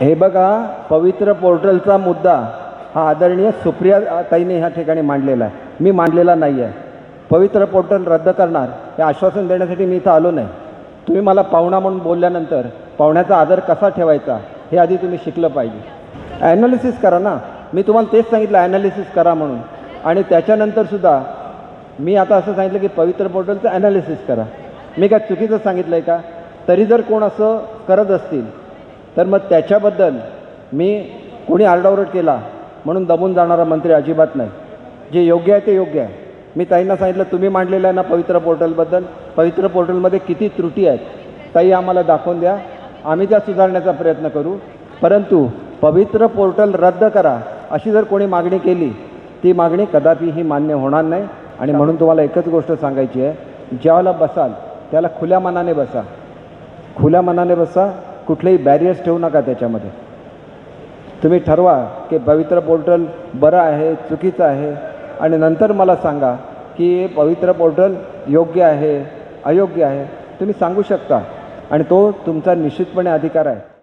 हे बघा पवित्र पोर्टलचा मुद्दा हा आदरणीय सुप्रिया ताईने ह्या ठिकाणी मांडलेला आहे. मी मांडलेला नाही आहे. पवित्र पोर्टल रद्द करणार हे आश्वासन देण्यासाठी मी इथं आलो नाही. तुम्ही मला पाहुणा म्हणून बोलल्यानंतर पाहुण्याचा आदर कसा ठेवायचा हे आधी तुम्ही शिकलं पाहिजे. ॲनालिसिस करा ना. मी तुम्हाला तेच सांगितलं ॲनालिसिस करा म्हणून. आणि त्याच्यानंतरसुद्धा मी आता असं सांगितलं की पवित्र पोर्टलचं ॲनालिसिस करा. मी काय चुकीचं सांगितलं आहे का? तरी जर कोण असं करत असतील तर मग त्याच्याबद्दल मी कोणी आरडाओरड केला म्हणून दबून जाणारा मंत्री अजिबात नाही. जे योग्य आहे ते योग्य आहे. मी ताईंना सांगितलं तुम्ही मांडलेलं आहे ना पवित्र पोर्टलबद्दल? पवित्र पोर्टलमध्ये किती त्रुटी आहेत? ताई आम्हाला दाखवून द्या. आम्ही त्या सुधारण्याचा प्रयत्न करू. परंतु पवित्र पोर्टल रद्द करा. अशी जर कोणी मागणी केली ती मागणी कदापि ही मान्य होणार नाही. आणि म्हणून तुम्हाला एकच गोष्ट सांगायची आहे. ज्यावेळेला बसाल त्याला खुल्या मनाने बसा. खुल्या मनाने बसा. कुठलेही बॅरियर्स ठेवू नका त्याच्यामध्ये. तुम्ही ठरवा की पवित्र पोर्टल बरं आहे चुकीचं आहे. आणि नंतर मला सांगा की पवित्र पोर्टल योग्य आहे अयोग्य आहे तुम्ही सांगू शकता. आणि तो तुमचा निश्चितपणे अधिकार आहे.